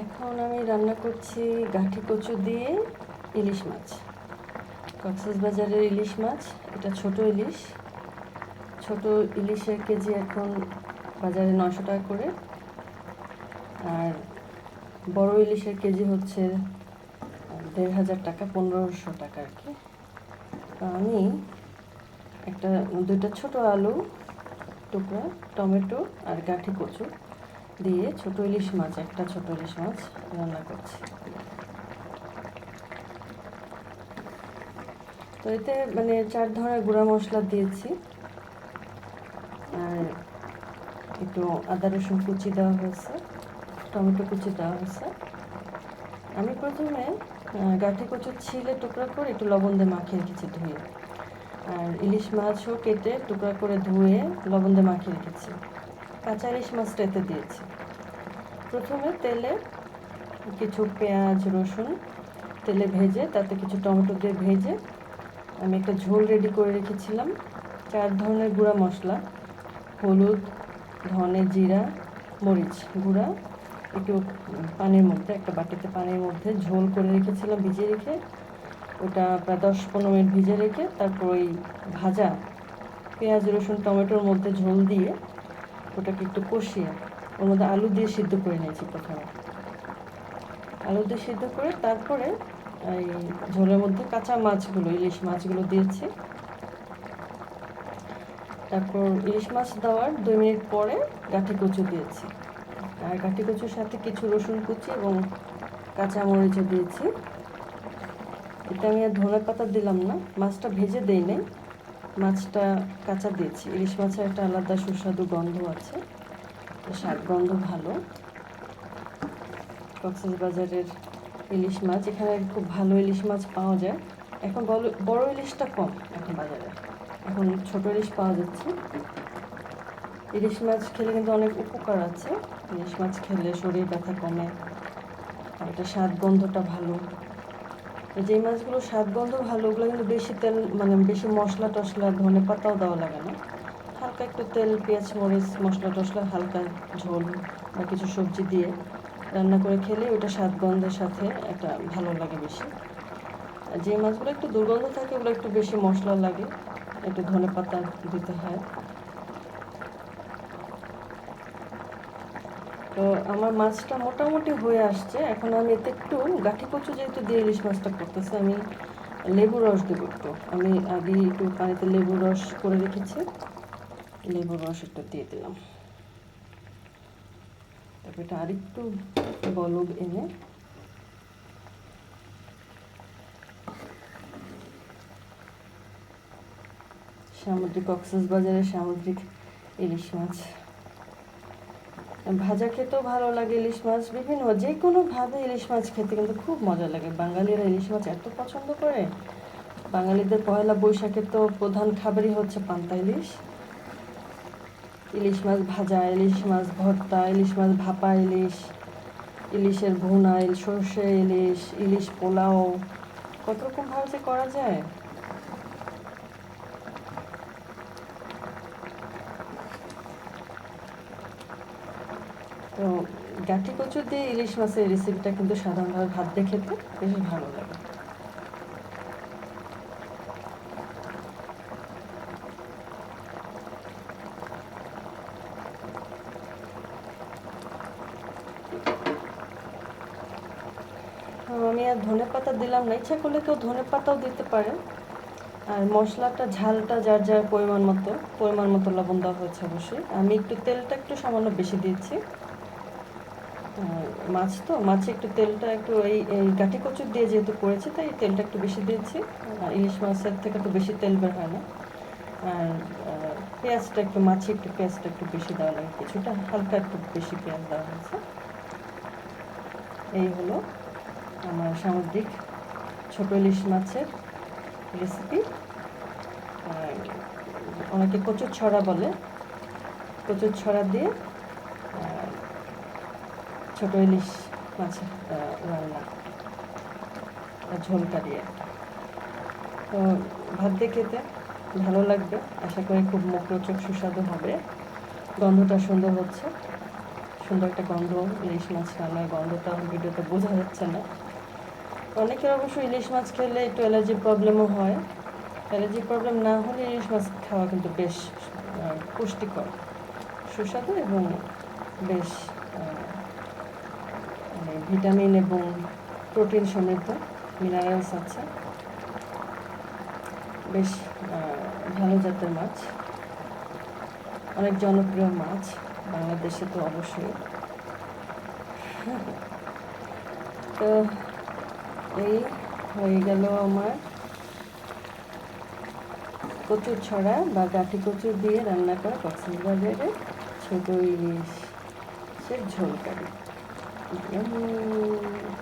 এখন আমি রান্না করছি গাঠি কচু দিয়ে ইলিশ মাছ। কক্সবাজারের ইলিশ মাছ, এটা ছোট ইলিশ। ছোট ইলিশের কেজি এখন বাজারে নশো টাকা করে। আর বড় ইলিশের কেজি হচ্ছে দেড় হাজার টাকা, পনেরোশো টাকা আর কি। আমি একটা, দুইটা ছোট আলু, টুকরা, টমেটো আর গাঠি কচু। দিয়ে ছোট ইলিশ মাছ, একটা ছোট ইলিশ মাছ রান্না করছি। তো এতে মানে চার ধরনের গুঁড়া মশলা দিয়েছি। আর একটু আদা, রসুন কুচি দেওয়া হয়েছে, টমেটো কুচি দেওয়া হয়েছে। আমি প্রথমে গাঠি কচু ছিলে টুকরা করে একটু লবণ দিয়ে মাখিয়ে রেখেছি ধুয়ে। আর ইলিশ মাছও কেটে টুকরা করে ধুয়ে লবণ দিয়ে মাখিয়ে রেখেছি। কাঁচা ইলিশ মাছটা এতে দিয়েছি। প্রথমে তেলে কিছু পেঁয়াজ, রসুন তেলে ভেজে, তাতে কিছু টমেটো দিয়ে ভেজে আমি একটা ঝোল রেডি করে রেখেছিলাম। চার ধরনের গুঁড়া মশলা, হলুদ, ধনে জিরা, মরিচ গুঁড়া, একটু পানির মধ্যে, একটা বাটিতে পানির মধ্যে ঝোল করে রেখেছিলাম, ভিজিয়ে রেখে। ওটা প্রায় দশ পনেরো মিনিট ভিজে রেখে, তারপর ওই ভাজা পেঁয়াজ, রসুন, টমেটোর মধ্যে ঝোল দিয়ে ওটাকে একটু কষিয়ে, ওর মধ্যে আলু দিয়ে সিদ্ধ করে নিয়েছি প্রথমে। আলু দিয়ে সিদ্ধ করে তারপরে এই ঝোলের মধ্যে কাঁচা মাছগুলো, ইলিশ মাছগুলো দিয়েছি। তারপর ইলিশ মাছ দেওয়ার দুই মিনিট পরে গাঠি কচু দিয়েছি। আর গাঠি কচুর সাথে কিছু রসুন কুচি এবং কাঁচা মরিচও দিয়েছি। এটা আমি আর ধনে পাতা দিলাম না, মাছটা ভেজে দেই নাই। মাছটা কাঁচা দিয়েছি। ইলিশ মাছের একটা আলাদা সুস্বাদু গন্ধ আছে। স্বাদ গন্ধ ভালো। কক্সবাজারের ইলিশ মাছ, এখানে খুব ভালো ইলিশ মাছ পাওয়া যায়। এখন বড় বড় ইলিশটা কম এখন বাজারে। এখন ছোট ইলিশ পাওয়া যাচ্ছে। ইলিশ মাছ খেলে কিন্তু অনেক উপকার আছে। ইলিশ মাছ খেলে শরীর ব্যথা কমে, আর এটা স্বাদ গন্ধটা ভালো। যে মাছগুলো স্বাদ গন্ধ ভালো, ওগুলো কিন্তু বেশি তেল মানে বেশি মশলা টশলা, ধনে পাতাও দেওয়া লাগে না। হালকা একটু তেল, পেঁয়াজ, মরিচ, মশলা টশলা, হালকা ঝোল বা কিছু সবজি দিয়ে রান্না করে খেলে ওটা স্বাদ গন্ধের সাথে একটা ভালো লাগে বেশি। যে মাছগুলো একটু দুর্গন্ধ থাকে, ওগুলো একটু বেশি মশলা লাগে, একটু ধনে পাতা দিতে হয়। তো আমার মাছটা মোটামুটি হয়ে আসছে। এখন আমি এতে একটু গাঠি কচু যেহেতু দিয়ে ইলিশ মাছটা করতেছে, আমি লেবু রস দেবো একটু। আমি আগে একটু পানিতে লেবু রস করে রেখেছি। লেবু রস একটু দিয়ে দিলাম। তারপর এটা আরেকটু বলব এনে সামুদ্রিক কক্সেস বাজারের সামুদ্রিক ইলিশ মাছ। ভাজা খেতেও ভালো লাগে ইলিশ মাছ, বিভিন্ন যে কোনোভাবে ইলিশ মাছ খেতে কিন্তু খুব মজা লাগে। বাঙালিরা ইলিশ মাছ এত পছন্দ করে। বাঙালিদের পয়লা বৈশাখের তো প্রধান খাবারই হচ্ছে পান্তা ইলিশ। ইলিশ মাছ ভাজা, ইলিশ মাছ ভর্তা, ইলিশ মাছ ভাপা ইলিশ, ইলিশের ভুনা, সর্ষে ইলিশ ইলিশ পোলাও কত রকম ভাবে করা যায়। তো গাঠি কচু দিয়ে ইলিশ মাছের রেসিপিটা কিন্তু সাধারণভাবে ভাত দিয়ে খেতে বেশ ভালো লাগে। আমি আর ধনে পাতা দিলাম না। ইচ্ছা করলে কেউ ধনে পাতাও দিতে পারে। আর মশলাটা, ঝালটা যার যার পরিমাণ মতো পরিমাণ মতো লবণ দেওয়া হয়েছে অবশ্যই। আমি একটু তেলটা একটু সামান্য বেশি দিয়েছি মাছ তো, মাছে একটু তেলটা একটু এই এই গাঠি কচুর দিয়ে যেহেতু করেছি, তাই তেলটা একটু বেশি দিয়েছি। ইলিশ মাছের থেকে তো বেশি তেল বের হয় না। আর পেঁয়াজটা একটু, মাছে একটু পেঁয়াজটা একটু বেশি দেওয়া লাগে, কিছুটা হালকা একটু বেশি পেঁয়াজ দেওয়া হয়েছে। এই হলো আমার সামুদ্রিক ছোট ইলিশ মাছের রেসিপি অনেকে কচুর ছড়া বলে। কচুর ছড়া দিয়ে ছোট ইলিশ মাছের রান্না ঝোলটা দিয়ে। তো ভাত দিয়ে খেতে ভালো লাগবে। আশা করি খুব মুখরোচক সুস্বাদু হবে। গন্ধটা সুন্দর হচ্ছে। সুন্দর একটা গন্ধ, ইলিশ মাছ রান্নার গন্ধটা ভিডিওতে বোঝা যাচ্ছে না। অনেকের অবশ্য ইলিশ মাছ খেলে একটু অ্যালার্জির প্রবলেমও হয়। অ্যালার্জি প্রবলেম না হলে ইলিশ মাছ খাওয়া কিন্তু বেশ পুষ্টিকর, সুস্বাদু এবং বেশ ভিটামিন এবং প্রোটিন সমৃদ্ধ মিনারেলস আছে। বেশ ভালো জাতের মাছ। অনেক জনপ্রিয় মাছ বাংলাদেশে তো অবশ্যই। তো এই হয়ে গেল আমার কচুর ছড়া বা গাঠি কচুর দিয়ে রান্না করা কক্সবাজারের ছোট ইলিশের ঝোল কারি। o